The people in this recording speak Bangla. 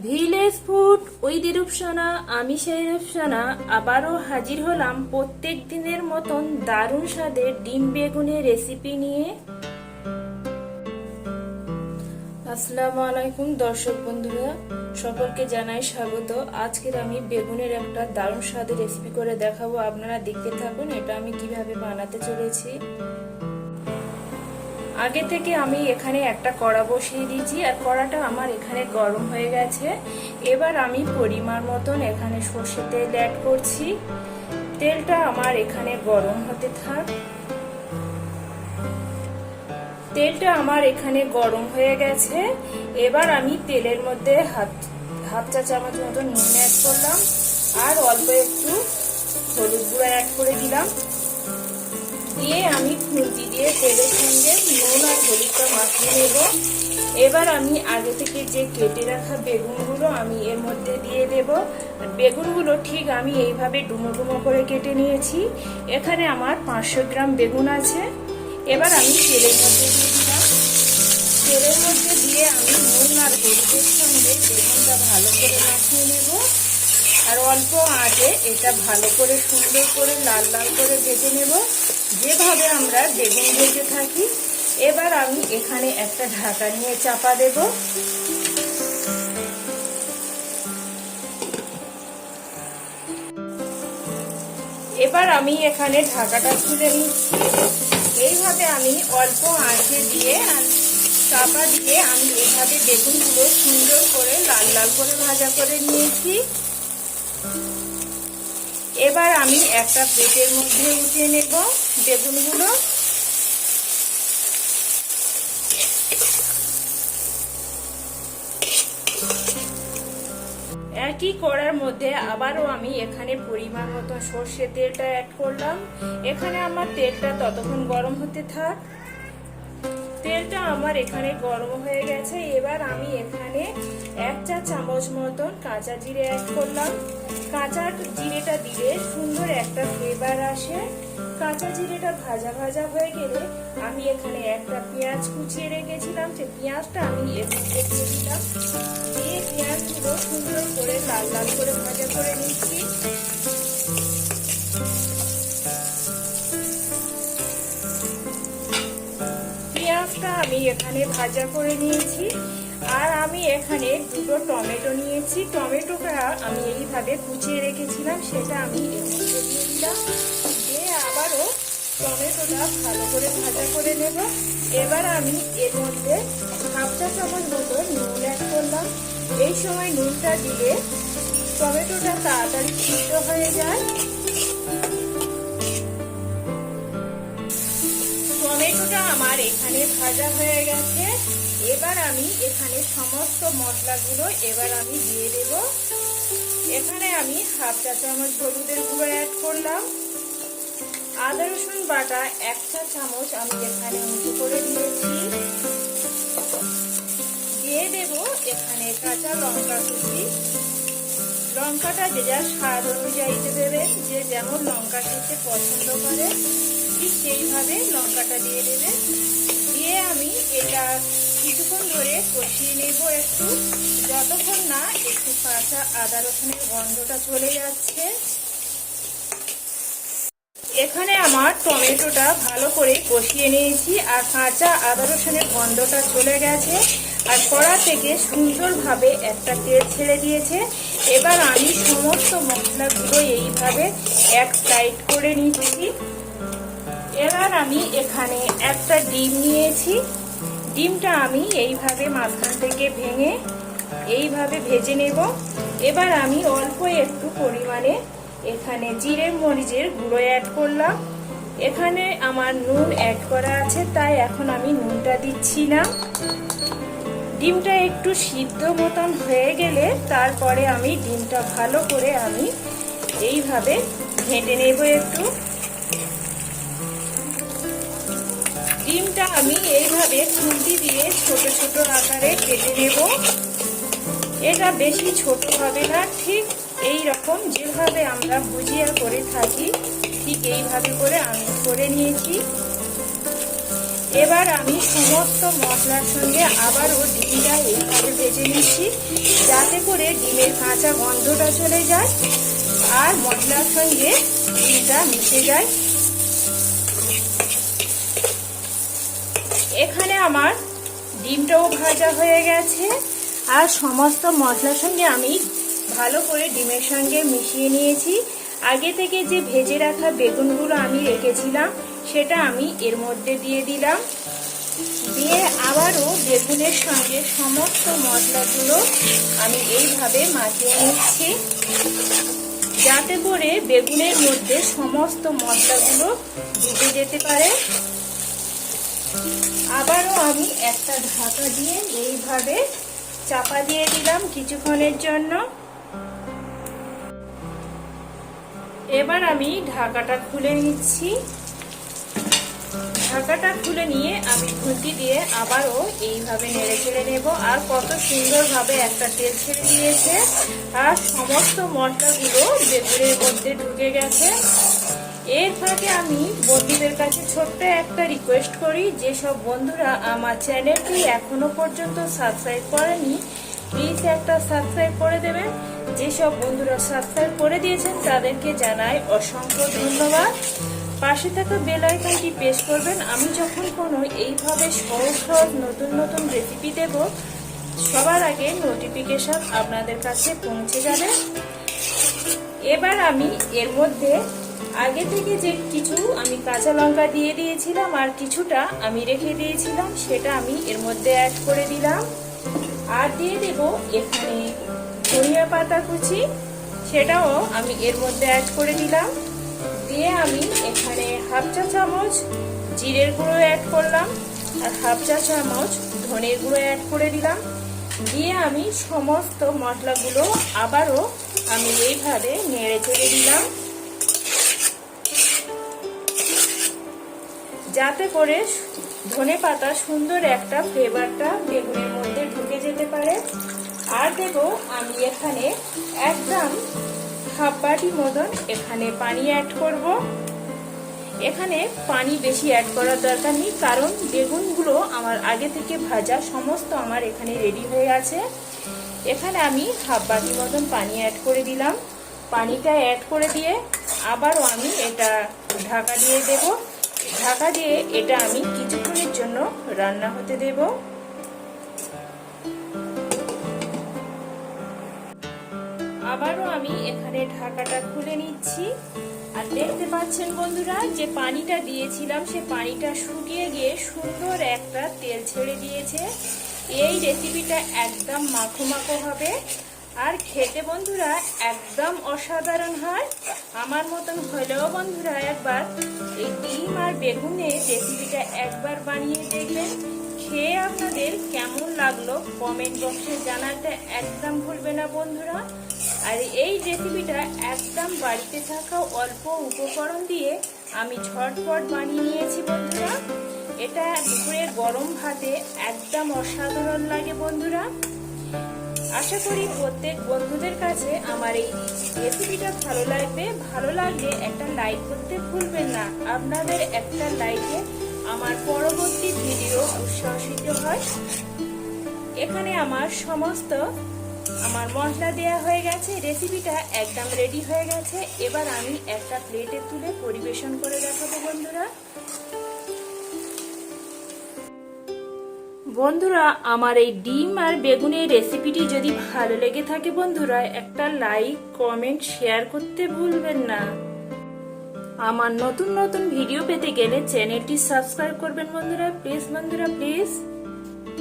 ভিলেজ ফুড উইথ রূপসানা আমি সেই রূপসানা আবারও হাজির হলাম প্রত্যেক দিনের মতন দারুণ স্বাদের ডিম বেগুনের রেসিপি নিয়ে। আসসালামু আলাইকুম দর্শক বন্ধুরা, সকলকে জানাই স্বাগত। আজকের আমি বেগুনের একটা দারুণ স্বাদের রেসিপি করে দেখাবো। আপনারা দেখতে থাকুন এটা আমি কীভাবে বানাতে চলেছি। আগে থেকে আমি এখানে একটা কড়া বসিয়ে দিয়েছি আর কড়াটা আমার এখানে গরম হয়ে গেছে। এবার আমি পরিমাণ মতন এখানে সর্ষে তেল অ্যাড করছি। তেলটা আমার এখানে গরম হতে থাক। তেলটা আমার এখানে গরম হয়ে গেছে। এবার আমি তেলের মধ্যে হাফ হাফ চা চামচ মতো নুন অ্যাড করলাম। আর অল্প একটু হলুদ গুঁড়া অ্যাড করে দিলাম। দিয়ে আমি খুন্তি দিয়ে তেলের সঙ্গে নুন আর হলুদটা মাখিয়ে নেব। এবার আমি আগে থেকে যে কেটে রাখা বেগুনগুলো আমি এর মধ্যে দিয়ে দেব। বেগুনগুলো ঠিক আমি এইভাবে ডুমো ডুমো করে কেটে নিয়েছি। এখানে আমার পাঁচশো গ্রাম বেগুন আছে। এবার আমি তেলের মধ্যে দিয়ে দিলাম। তেলের মধ্যে দিয়ে আমি নুন আর হলুদের সঙ্গে বেগুনটা ভালো করে মাখিয়ে নেব। আর অল্প আঁচে এটা ভালো করে সুন্দর করে লাল লাল করে ভেজে নেব। যেভাবে আমরা বেগুন ভেজে থাকি, এবার আমি এখানে একটা ঢাকা নিয়ে চাপা দেব। এবার আমি এখানে ঢাকাটা খুলে নিচ্ছি। এইভাবে আমি অল্প আঁচে দিয়ে চাপা দিয়ে আমি এভাবে বেগুনগুলো সুন্দর করে লাল লাল করে ভাজা করে নিয়েছি। এবার আমি একটা প্লেটের মধ্যে উঠিয়ে নেব বেগুনগুলো। একই করার মধ্যে আবারও আমি এখানে পরিমাণ মতো সর্ষে তেলটা অ্যাড করলাম। এখানে আমার তেলটা ততক্ষণ গরম হতে থাক। তেলটা আমার এখানে গরম হয়ে গেছে। এবার আমি এখানে এক চা চামচ মতন কাঁচা জিরে অ্যাড করলাম। কাঁচা জিরেটা দিলে সুন্দর একটা ফ্লেভার আসে। কাঁচা জিরেটা ভাজা ভাজা হয়ে গেলে আমি এখানে একটা পেঁয়াজ কুচিয়ে রেখেছিলাম। সে পেঁয়াজটা আমি দিয়ে দিলাম। দিয়ে পেঁয়াজগুলো সুন্দর করে লাল লাল করে ভাজা করে নিচ্ছি। পেঁয়াজটা আমি এখানে ভাজা করে নিয়েছি। আর আমি এখানে দুটো টমেটো নিয়েছি। টমেটোটা আমি এইভাবে কুচিয়ে রেখেছিলাম, সেটা আমি দিয়ে দিয়ে আবারও টমেটোটা ভালো করে ভাজা করে নেব। এবার আমি এর মধ্যে হাফ চা চামচ মতো নুন অ্যাড করলাম। এই সময় নুনটা দিলে টমেটোটা তাড়াতাড়ি সিদ্ধ হয়ে যায়। টমেটোটা আমার এখানে ভাজা হয়ে গেছে। এবার আমি এখানে সমস্ত মশলাগুলো এবার আমি দিয়ে দেব। এখানে আমি হাফ চা চামচ হলুদের গুঁড়ো অ্যাড করলাম। আদা, রসুন বাটা এক চা চামচ আমি এখানে উঁচু করে দিয়েছি। দিয়ে দেব এখানে কাঁচা লঙ্কা কুচি। লঙ্কাটা যে যার স্বাদ অনুযায়ীতে দেবেন যে যেমন লঙ্কা খেতে পছন্দ করে। ঠিক সেইভাবে লঙ্কাটা দিয়ে দেবে। দিয়ে আমি এটা কিছুক্ষণ ধরে কষিয়ে নেব একটু। যতক্ষণ না একটু কাঁচা আদা রসুনের গন্ধটা চলে যাচ্ছে। এখানে আমার টমেটোটা ভালো করে কষিয়ে নিয়েছি আর কাঁচা আদা রসুনের গন্ধটা চলে গেছে। আর কড়া থেকে সুন্দরভাবে একটা তেল ছেড়ে দিয়েছে। এবার আমি সমস্ত মশলাগুলো এইভাবে এক সাইড করে নিচ্ছি। এবার আমি এখানে একটা ডিম নিয়েছি। ডিমটা আমি এইভাবে মাঝখান থেকে ভেঙে এইভাবে ভেজে নেব। এবার আমি অল্প একটু পরিমাণে এখানে জিরে মরিচের গুঁড়ো অ্যাড করলাম। এখানে আমার নুন অ্যাড করা আছে, তাই এখন আমি নুনটা দিচ্ছি না। ডিমটা একটু সিদ্ধ মতন হয়ে গেলে তারপরে আমি ডিমটা ভালো করে আমি এইভাবে ঘেঁটে নেব একটু। আমি এইভাবে খুন্তি দিয়ে ছোট ছোট আকারে কেটে নেব। এটা বেশি ছোট হবে না, ঠিক এই রকম যেভাবে আমরা ভুজিয়া করে থাকি, ঠিক এইভাবে করে আমি করে নিয়েছি। এবার আমি সমস্ত মশলার সঙ্গে আবারও ডিমটা এইভাবে ভেজে নিচ্ছি, যাতে করে ডিমের কাঁচা গন্ধটা চলে যায় আর মশলার সঙ্গে ডিমটা মিশে যায়। এখানে আমার ডিমটাও ভাজা হয়ে গেছে। আর সমস্ত মশলার সঙ্গে আমি ভালো করে ডিমের সঙ্গে মিশিয়ে নিয়েছি। আগে থেকে যে ভেজে রাখা বেগুনগুলো আমি রেখেছিলাম, সেটা আমি এর মধ্যে দিয়ে দিলাম। দিয়ে আবারও বেগুনের সঙ্গে সমস্ত মশলাগুলো আমি এইভাবে মাখিয়ে নিচ্ছি। যাতে করে বেগুনের মধ্যে সমস্ত মশলাগুলো ডুবে যেতে পারে। আবারও আমি একটা ঢাকা দিয়ে এইভাবে চাপা দিয়ে দিলাম কিছুক্ষণের জন্য। এবার আমি ঢাকাটা খুলে নিচ্ছি। ঢাকাটা খুলে নিয়ে আমি খুঁটি দিয়ে আবারও এইভাবে নেড়ে ছেড়ে নেব। আর কত সুন্দরভাবে একটা তেল ছেড়ে দিয়েছে। আর সমস্ত মশলাগুলো বেগুনের মধ্যে ঢুকে গেছে। এর ফাঁকে আমি বন্ধুদের কাছে ছোট্ট একটা রিকোয়েস্ট করি যেসব বন্ধুরা আমার চ্যানেলটি এখনও পর্যন্ত সাবস্ক্রাইব করেনি প্লিজ একটা সাবস্ক্রাইব করে দেবেন। যেসব বন্ধুরা সাবস্ক্রাইব করে দিয়েছেন, তাদেরকে জানাই অসংখ্য ধন্যবাদ। পাশে থাকা বেল আইকনটি প্রেস করবেন। আমি যখন কোনো এইভাবে সহজ সহজ নতুন নতুন রেসিপি দেব, সবার আগে নোটিফিকেশন আপনাদের কাছে পৌঁছে যাবে। এবার আমি এর মধ্যে আগে থেকে যে কিছু আমি কাঁচা লঙ্কা দিয়ে দিয়েছিলাম আর কিছুটা আমি রেখে দিয়েছিলাম, সেটা আমি এর মধ্যে অ্যাড করে দিলাম। আর দিয়ে দেব এখানে ধনিয়া পাতা কুচি, সেটাও আমি এর মধ্যে অ্যাড করে দিলাম। দিয়ে আমি এখানে হাফ চা চামচ জিরের গুঁড়ো অ্যাড করলাম আর হাফ চা চামচ ধনের গুঁড়ো অ্যাড করে দিলাম। দিয়ে আমি সমস্ত মশলাগুলো আবারও আমি এইভাবে নেড়ে চেড়ে দিলাম। যাতে করে ধনে পাতা সুন্দর একটা ফ্লেভারটা বেগুনের মধ্যে ঢুকে যেতে পারে। আর দেব আমি এখানে একদম হাফ বাটি মতন এখানে পানি অ্যাড করব। এখানে পানি বেশি অ্যাড করার দরকার নেই, কারণ বেগুনগুলো আমার আগে থেকে ভাজা, সমস্ত আমার এখানে রেডি হয়ে আছে। এখানে আমি হাফ বাটি মতন পানি অ্যাড করে দিলাম। পানিটা অ্যাড করে দিয়ে আবারও আমি এটা ঢাকা দিয়ে দেব। ঢাকা দিয়ে এটা আমি কিছুক্ষণের জন্য রান্না হতে দেব। আবারও আমি এখানে ঢাকাটা খুলে নিচ্ছি। আর দেখতে পাচ্ছেন বন্ধুরা, যে পানিটা দিয়েছিলাম, সে পানিটা শুকিয়ে গিয়ে সুন্দর একটা তেল ছেড়ে দিয়েছে। এই রেসিপিটা একদম মাখো মাখো হবে। আর খেতে বন্ধুরা একদম অসাধারণ হয়। আমার মতন হলেও বন্ধুরা একবার এই ডিম আর বেগুনের রেসিপিটা একবার বানিয়ে দেখবেন। খেয়ে আপনাদের কেমন লাগল কমেন্ট বক্সে জানাতে একদম ভুলবে না বন্ধুরা। আর এই রেসিপিটা একদম বাড়িতে থাকা অল্প উপকরণ দিয়ে আমি ঝটপট বানিয়ে নিয়েছি বন্ধুরা। এটা দুপুরের গরম ভাতে একদম অসাধারণ লাগে বন্ধুরা। আশা করি প্রত্যেক বন্ধুদের কাছে আমার এই রেসিপিটা ভালো লাগবে। ভালো লাগলে একটা লাইক করতে ভুলবেন না। আপনাদের একটা লাইকে আমার পরবর্তী ভিডিও উৎসাহিত হয়। এখানে আমার সমস্ত আমার মশলা দেয়া হয়ে গেছে। রেসিপিটা একদম রেডি হয়ে গেছে। এবার আমি একটা প্লেটে তুলে পরিবেশন করে দেখাবো বন্ধুরা। বন্ধুরা, আমার এই ডিম আর বেগুনের রেসিপিটি যদি ভালো লেগে থাকে বন্ধুরা, একটা লাইক কমেন্ট শেয়ার করতে ভুলবেন না। আমার নতুন নতুন ভিডিও পেতে গেলে চ্যানেলটি সাবস্ক্রাইব করবেন বন্ধুরা প্লিজ বন্ধুরা প্লিজ